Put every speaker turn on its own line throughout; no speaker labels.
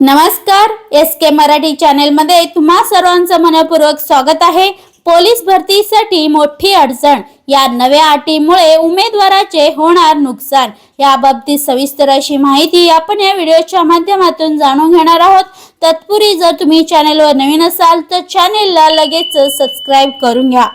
नमस्कार एस के मराठी चॅनेलमध्ये तुम्हा सर्वांचं मनपूर्वक स्वागत आहे. पोलीस भरतीसाठी मोठी अडचण. या नव्या अटीमुळे उमेदवाराचे होणार नुकसान. याबाबतीत सविस्तर अशी माहिती आपण या व्हिडिओच्या माध्यमातून जाणून घेणार आहोत. तत्पूर्वी जर तुम्ही चॅनेलवर नवीन असाल तर चॅनेलला लगेच सबस्क्राईब करून घ्या.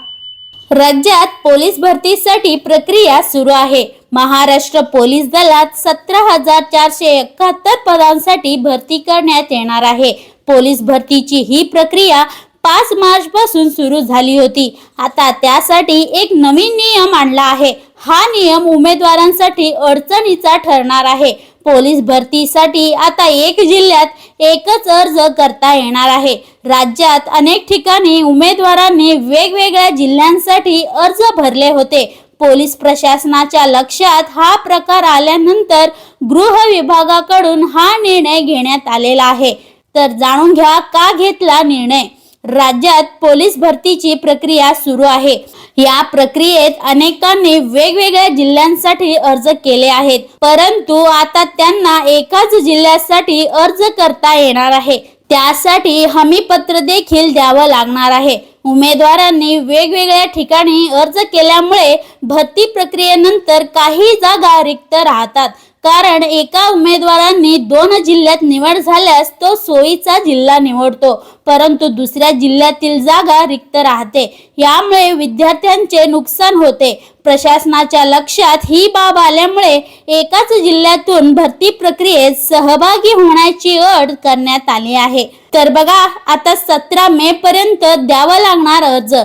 राज्यात पोलीस भरतीसाठी प्रक्रिया सुरू आहे. महाराष्ट्र पोलीस दलात सतरा हजार चारशे एकाहत्तर पदांसाठी भरती करण्यात येणार आहे. पोलीस भरतीची ही प्रक्रिया पाच मार्च पासून सुरू झाली होती. आता त्यासाठी एक नवीन नियम आणला आहे. हा नियम उमेदवारांसाठी अडचणीचा ठरणार आहे. पोलीस भरतीसाठी आता एक जिल्ह्यात एकच अर्ज करता येणार आहे. राज्यात अनेक ठिकाणी उमेदवारांनी वेगवेगळ्या जिल्ह्यांसाठी अर्ज भरले होते. पोलीस प्रशासनाच्या लक्षात हा प्रकार आल्यानंतर गृह विभागाकडून हा निर्णय घेण्यात आलेला आहे. तर जाणून घ्या का घेतला निर्णय? राज्यात पोलीस भरतीची प्रक्रिया सुरू आहे. या प्रक्रियेत अनेकांनी वेगवेगळ्या जिल्ह्यांसाठी अर्ज केले आहेत. परंतु आता त्यांना एकाच जिल्ह्यासाठी अर्ज करता येणार आहे. त्यासाठी हमीपत्र देखील द्यावं लागणार आहे. उमेदवारांनी वेगवेगळ्या ठिकाणी अर्ज केल्यामुळे भरती प्रक्रियेनंतर काही जागा रिक्त राहतात. कारण एका उमेदवारांनी दोन जिल्ह्यात निवड झाल्यास तो सोयीचा जिल्हा निवडतो परंतु दुसऱ्या जिल्ह्यातील जागा रिक्त राहते. यामुळे विद्यार्थ्यांचे नुकसान होते. प्रशासनाच्या लक्षात ही बाब आल्यामुळे एकाच जिल्ह्यातून भरती प्रक्रियेत सहभागी होण्याची अट करण्यात आली आहे. तर बघा आता सतरा मे पर्यंत द्यावा लागणार अर्ज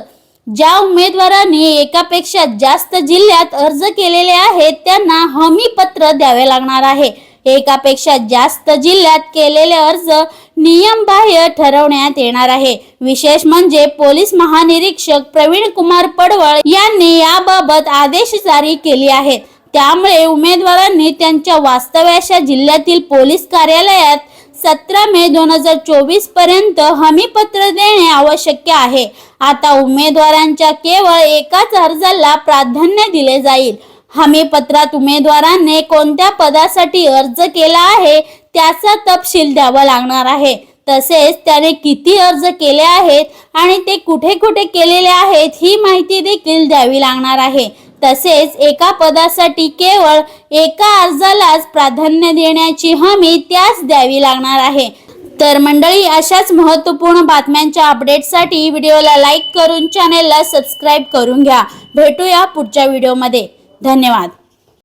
ज्या उमेदवारांनी एकापेक्षा जास्त जिल्ह्यात अर्ज केलेले आहेत त्यांना हमी पत्र द्यावे लागणार आहे. एकापेक्षा जास्त जिल्ह्यात केलेले अर्ज नियमबाह्य ठरवण्यात येणार आहे. विशेष म्हणजे पोलीस महानिरीक्षक प्रवीण कुमार पडवळ यांनी याबाबत आदेश जारी केले आहेत. त्यामुळे उमेदवारांनी त्यांच्या वास्तव्याच्या जिल्ह्यातील पोलीस कार्यालयात सतरा मे दोन हजार चोवीसपर्यंत हमीपत्र देणे आवश्यक आहे. आता उमेदवारांच्या केवळ एकाच अर्जाला प्राधान्य दिले जाईल. हमीपत्रात उमेदवाराने कोणत्या पदासाठी अर्ज केला आहे त्याचा तपशील द्यावा लागणार आहे. तसेच त्याने किती अर्ज केले आहेत आणि ते कुठे कुठे केलेले आहेत ही माहिती देखील द्यावी लागणार आहे. तसेच एका पदासाठी केवळ एका अर्जालाच प्राधान्य देण्याची हमी त्यास द्यावी लागणार आहे. तर मंडळी अशाच महत्त्वपूर्ण बातम्यांच्या अपडेटसाठी व्हिडिओला लाईक करून चॅनेलला सबस्क्राईब करून घ्या. भेटूया पुढच्या व्हिडिओमध्ये. धन्यवाद.